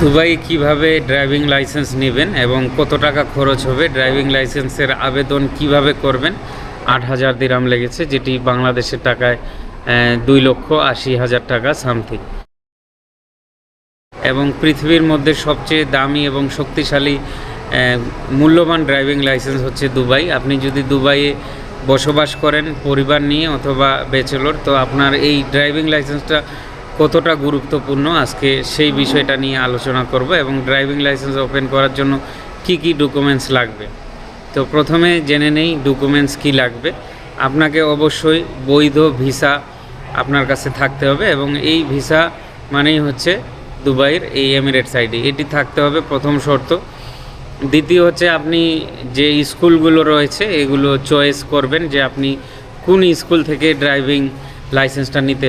Dubai কীভাবে driving licence নেবেন এবং কত টাকা খরচ হবে? ড্রাইভিং লাইসেন্সের আবেদন কীভাবে করবেন? আট হাজার দিরাম লেগেছে, যেটি বাংলাদেশের টাকায় দুই লক্ষ আশি হাজার টাকা, সামথিং। এবং পৃথিবীর মধ্যে সবচেয়ে দামি এবং শক্তিশালী মূল্যবান ড্রাইভিং লাইসেন্স হচ্ছে দুবাই। আপনি যদি দুবাইয়ে বসবাস করেন, পরিবার নিয়ে অথবা ব্যাচেলর, তো আপনার এই ড্রাইভিং লাইসেন্সটা কতটা গুরুত্বপূর্ণ আজকে সেই বিষয়টা নিয়ে আলোচনা করব এবং ড্রাইভিং লাইসেন্স ওপেন করার জন্য কি কি ডকুমেন্টস লাগবে। তো প্রথমে জেনে নেই ডকুমেন্টস কি লাগবে। আপনাকে অবশ্যই বৈধ ভিসা আপনার কাছে থাকতে হবে এবং এই ভিসা মানেই হচ্ছে দুবাইয়ের এই এমিরেটস আইডি এটি থাকতে হবে প্রথম শর্ত। দ্বিতীয় হচ্ছে আপনি যে স্কুলগুলো রয়েছে এগুলো চয়েস করবেন যে আপনি কোন স্কুল থেকে ড্রাইভিং লাইসেন্সটা নিতে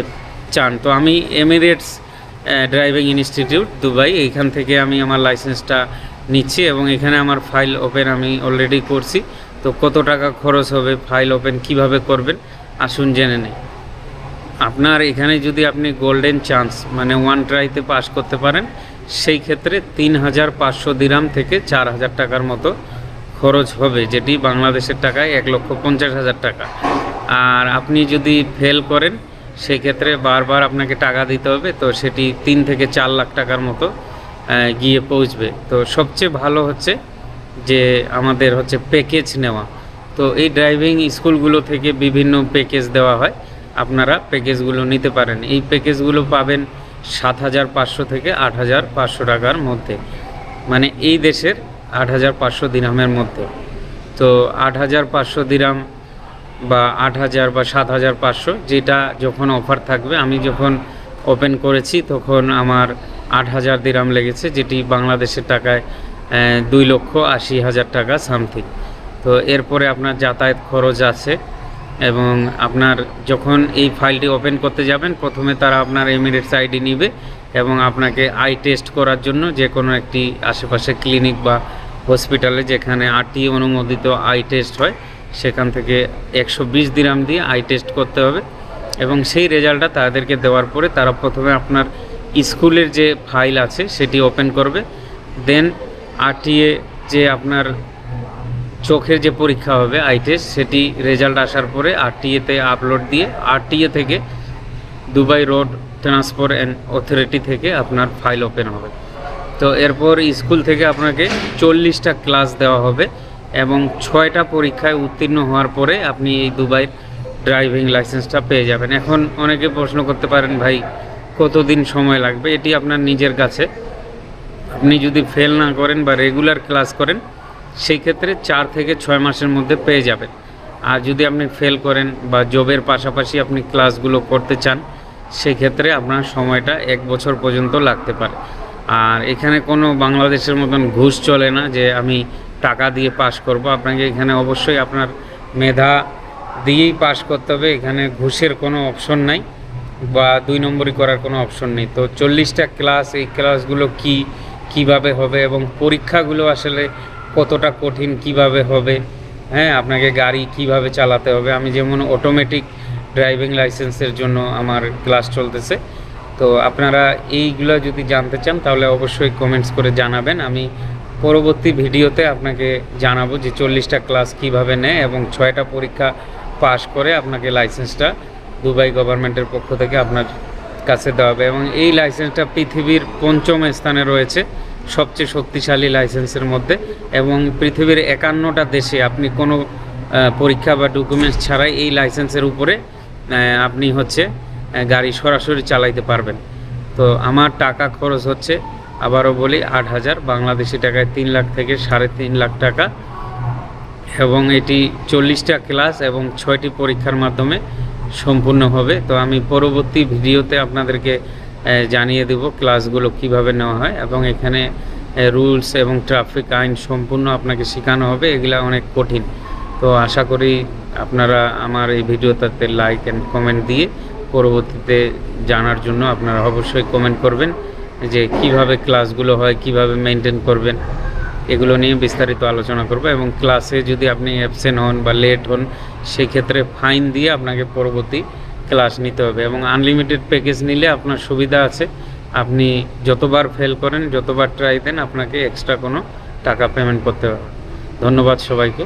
চান। তো আমি এমিরেটস ড্রাইভিং ইনস্টিটিউট দুবাই। এইখান থেকে আমি আমার লাইসেন্সটা নিচ্ছি এবং এখানে আমার ফাইল ওপেন আমি অলরেডি করছি। তো কত টাকা খরচ হবে ফাইল ওপেন কীভাবে করবেন, আসুন জেনে নেই। আপনার এখানে যদি আপনি গোল্ডেন চান্স মানে ওয়ান ট্রাইতে পাস করতে পারেন, সেই ক্ষেত্রে তিন হাজার পাঁচশো দিরাম থেকে চার হাজার টাকার মতো খরচ হবে, যেটি বাংলাদেশের টাকায় এক লক্ষ পঞ্চাশ হাজার টাকা। আর আপনি যদি ফেল করেন সেই ক্ষেত্রে বারবার আপনাকে টাকা দিতে হবে, তো সেটি তিন থেকে চার লাখ টাকার মতো গিয়ে পৌঁছবে। তো সবচেয়ে ভালো হচ্ছে যে আমাদের হচ্ছে প্যাকেজ নেওয়া। তো এই ড্রাইভিং স্কুলগুলো থেকে বিভিন্ন প্যাকেজ দেওয়া হয়। আপনারা প্যাকেজগুলো নিতে পারেন। এই প্যাকেজগুলো পাবেন সাত হাজার পাঁচশো থেকে আট হাজার পাঁচশো টাকার মধ্যে। মানে এই দেশের আট হাজার পাঁচশো দিরামের মধ্যে। তো আট হাজার পাঁচশো দিরাম বা আট হাজার বা সাত হাজার পাঁচশো, যেটা যখন অফার থাকবে, আমি যখন ওপেন করেছি, তখন আমার আট হাজার দিরাম লেগেছে, যেটি বাংলাদেশের টাকায় দুই লক্ষ আশি হাজার টাকা সামথিং তো এরপরে আপনার যাতায়াত খরচ আছে, এবং আপনার যখন এই ফাইলটি ওপেন করতে যাবেন, প্রথমে তারা আপনার এমিরেটস আইডি নিবে, এবং আপনাকে আই টেস্ট করার জন্য যে কোনো একটি আশেপাশে ক্লিনিক বা হসপিটালে যেখানে আরটি অনুমোদিত আই টেস্ট হয় সেখান থেকে একশো বিশ দিরাম দিয়ে আই টেস্ট করতে হবে। এবং সেই রেজাল্টটা তাদেরকে দেওয়ার পরে তারা প্রথমে আপনার স্কুলের যে ফাইল আছে, সেটি ওপেন করবে। দেন আরটিএ যে আপনার চোখের যে পরীক্ষা হবে আই টেস্ট সেটি রেজাল্ট আসার পরে আরটিএতে আপলোড দিয়ে আরটিএ থেকে Dubai road transport and authority থেকে আপনার ফাইল ওপেন হবে। তো এরপর স্কুল থেকে আপনাকে চল্লিশটা ক্লাস দেওয়া হবে। এবং ছয়টা পরীক্ষায় উত্তীর্ণ হওয়ার পরে আপনি এই দুবাইয়ের ড্রাইভিং লাইসেন্সটা পেয়ে যাবেন। এখন অনেকে প্রশ্ন করতে পারেন, ভাই, কতদিন সময় লাগবে? এটি আপনার নিজের কাছে। আপনি যদি ফেল না করেন বা রেগুলার ক্লাস করেন, সেই ক্ষেত্রে চার থেকে ছয় মাসের মধ্যে পেয়ে যাবেন। আর যদি আপনি ফেল করেন বা জবের পাশাপাশি আপনি ক্লাসগুলো করতে চান, সেই ক্ষেত্রে আপনার সময়টা এক বছর পর্যন্ত লাগতে পারে। আর এখানে কোনো বাংলাদেশের মতন ঘুষ চলে না যে আমি টাকা দিয়ে পাশ করব। আপনাকে এখানে অবশ্যই আপনার মেধা দিয়েই পাশ করতে হবে। এখানে ঘুষের কোনো অপশন নাই বা দুই নম্বরই করার কোনো অপশন নেই। তো চল্লিশটা ক্লাস, এই ক্লাসগুলো কি, কীভাবে হবে এবং পরীক্ষাগুলো আসলে কতটা কঠিন, কীভাবে হবে? হ্যাঁ আপনাকে গাড়ি কীভাবে চালাতে হবে? আমি যেমন অটোমেটিক ড্রাইভিং লাইসেন্সের জন্য আমার ক্লাস চলতেছে। তো আপনারা এইগুলো যদি জানতে চান তাহলে অবশ্যই কমেন্টস করে জানাবেন। আমি পরবর্তী ভিডিওতে আপনাকে জানাব যে চল্লিশটা ক্লাস কীভাবে নেয় এবং ছয়টা পরীক্ষা পাশ করে আপনাকে লাইসেন্সটা দুবাই গভর্নমেন্টের পক্ষ থেকে আপনার কাছে দেওয়া হবে। এবং এই লাইসেন্সটা পৃথিবীর পঞ্চম স্থানে রয়েছে, সবচেয়ে শক্তিশালী লাইসেন্সের মধ্যে। এবং পৃথিবীর একান্নটা দেশে আপনি কোনো পরীক্ষা বা ডকুমেন্টস ছাড়াই এই লাইসেন্সের উপরে আপনি হচ্ছে গাড়ি সরাসরি চালাইতে পারবেন। তো আমার টাকা খরচ হচ্ছে আবারও বলি, আট হাজার বাংলাদেশি টাকায় তিন লাখ থেকে সাড়ে তিন লাখ টাকা। এবং এটি চল্লিশটা ক্লাস এবং ছয়টি পরীক্ষার মাধ্যমে সম্পূর্ণ হবে তো আমি পরবর্তী ভিডিওতে আপনাদেরকে জানিয়ে দেব ক্লাসগুলো কীভাবে নেওয়া হয় এবং এখানে রুলস এবং ট্রাফিক আইন সম্পূর্ণ আপনাকে শেখানো হবে। এগুলা অনেক কঠিন। তো আশা করি আপনারা আমার এই ভিডিওটাতে লাইক অ্যান্ড কমেন্ট দিয়ে পরবর্তীতে জানার জন্য আপনারা অবশ্যই কমেন্ট করবেন। যে কীভাবে ক্লাসগুলো হয়, কীভাবে মেনটেন করবেন, এগুলো নিয়ে বিস্তারিত আলোচনা করব এবং ক্লাসে যদি আপনি অ্যাবসেন্ট হন বা লেট হন, সেক্ষেত্রে ফাইন দিয়ে আপনাকে পরবর্তী ক্লাস নিতে হবে এবং আনলিমিটেড প্যাকেজ নিলে আপনার সুবিধা আছে। আপনি যতবার ফেল করেন, যতবার ট্রাই দেন, আপনাকে এক্সট্রা কোনো টাকা পেমেন্ট করতে হবে। ধন্যবাদ সবাইকে।